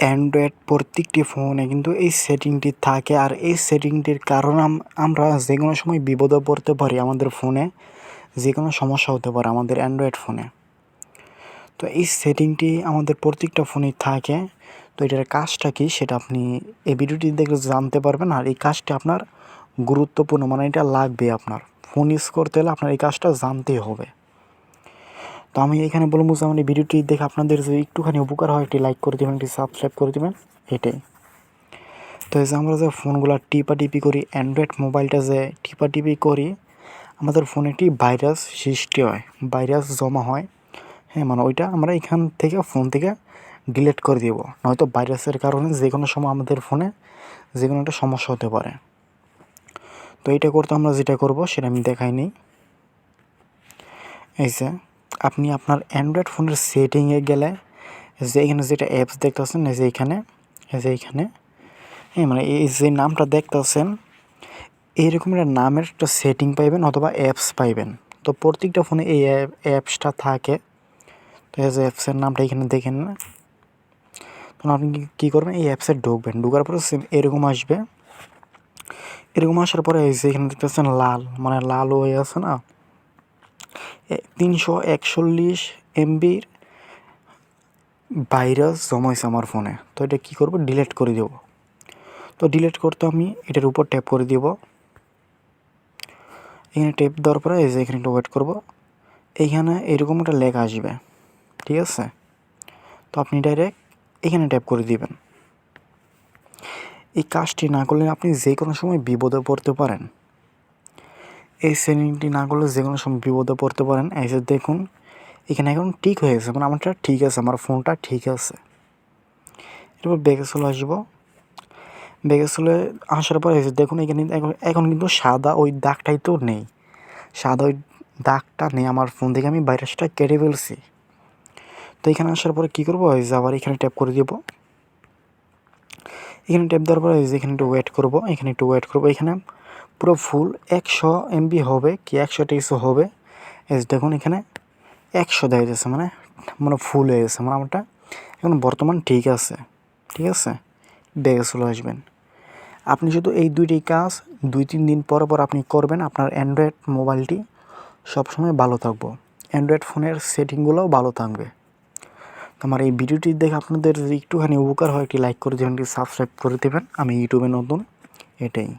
Android প্রত্যেকটি ফোনে কিন্তু এই সেটিংটি থাকে। আর এই সেটিংটির কারণ আমরা যে কোনো সময় বিপদে পড়তে পারি আমাদের ফোনে যে কোনো সমস্যা হতে পারে আমাদের অ্যান্ড্রয়েড ফোনে তো এই সেটিংটি আমাদের প্রত্যেকটা ফোনেই থাকে। তো এটার কাজটা কি সেটা আপনি এই ভিডিওটি দেখলে জানতে পারবেন। আর এই কাজটি আপনার গুরুত্বপূর্ণ মানে এটা লাগবে আপনার। ফোন ইউজ করতে হলে আপনার এই কাজটা জানতেই হবে। তো আমি এখানে বলব যে আমার এই ভিডিওটি দেখে আপনাদের যদি একটুখানি উপকার হয়, একটি লাইক করে দেবেন, একটি সাবস্ক্রাইব করে দেবেন, এটাই। তো এই যে আমরা যে ফোনগুলো টিপা টিপি করি অ্যান্ড্রয়েড মোবাইলটা যে টিপা টিপি করি, আমাদের ফোনে একটি ভাইরাস সৃষ্টি হয় ভাইরাস জমা হয়। হ্যাঁ মানে ওইটা আমরা এখান থেকে ফোন থেকে ডিলিট করে দেবো। নয়তো ভাইরাসের কারণে যে কোনো সময় আমাদের ফোনে যে কোনো একটা সমস্যা হতে পারে। তো এইটা করতে আমরা যেটা করব, সেটা আমি দেখাই নিই। এই যে আপনি আপনার অ্যান্ড্রয়েড ফোনের সেটিংয়ে গেলে, যে এখানে যেটা অ্যাপস দেখতেছেন, এই যে এখানে, এই যে এখানে হ্যাঁ মানে এই যে নামটা দেখতেছেন এইরকম একটা নামের একটা সেটিং পাইবেন অথবা অ্যাপস পাইবেন। তো প্রত্যেকটা ফোনে এই অ্যাপসটা থাকে। তো এই যে অ্যাপসের নামটা এখানে দেখেন না। তখন আপনি কি- কী করবেন? এই অ্যাপসে ঢুকবেন। ঢুকার পরে সেম এরকম আসবে। এরকম আসার পরে এই যে এখানে দেখতেছেন লাল মানে লাল হয়ে আছে না? তিনশো একচল্লিশ এমবির ভাইরাস জমাইছে আমার ফোনে। তো এটা কী করব? ডিলেট করে দেবো। তো ডিলেট করতে আমি এটার উপর ট্যাপ করে দেব। এখানে ট্যাপ দেওয়ার পরে এই যে এখানে একটু ওয়েট করব। এইখানে এরকম একটা লেখা আসবে। ঠিক আছে? তো আপনি ডাইরেক্ট এখানে ট্যাপ করে দিবেন। এই কাজটি না করলে আপনি যে কোনো সময় বিপদে পড়তে পারেন। এই সেটিংটি না করলে যে কোনো সময় বিপদে পড়তে পারেন। এই যে দেখুন, এখানে এখন ঠিক হয়ে গেছে। মানে আমারটা ঠিক আছে, আমার ফোনটা ঠিক আছে। এরপর ব্যাগে চলে আসব। ব্যাগে চলে আসার পর এই যে দেখুন, এখানে এখন এখন কিন্তু সাদা ওই দাগটাই তো নেই। সাদা ওই দাগটা নেই আমার ফোন থেকে, আমি ভাইরাসটা কেটে ফেলছি। তো এখানে আসার পরে কী করব? এই যে আবার এখানে ট্যাপ করে দেবো। এখানে ট্যাপ দেওয়ার পরে এই যে এখানে একটু ওয়েট করব। এখানে একটু ওয়েট করব। এখানে পুরো ফুল একশো এমবি হবে কি একশো টেক্সও হবে। যে দেখুন এখানে একশো দেখা যাচ্ছে মানে মানে ফুল হয়ে গেছে মানে আমারটা এখন বর্তমান ঠিক আছে ঠিক আছে? ব্যাগে চলে আসবেন। আপনি শুধু এই দুইটি কাজ দুই তিন দিন পর পর আপনি করবেন, আপনার অ্যান্ড্রয়েড মোবাইলটি সবসময় ভালো থাকব। অ্যান্ড্রয়েড ফোনের সেটিংগুলোও ভালো থাকবে। আমার এই ভিডিওটি দেখে আপনাদের একটুখানি উপকার হয়, একটি লাইক করে দেবেন, একটি সাবস্ক্রাইব করে দেবেন। আমি ইউটিউবে নতুন, এটাই।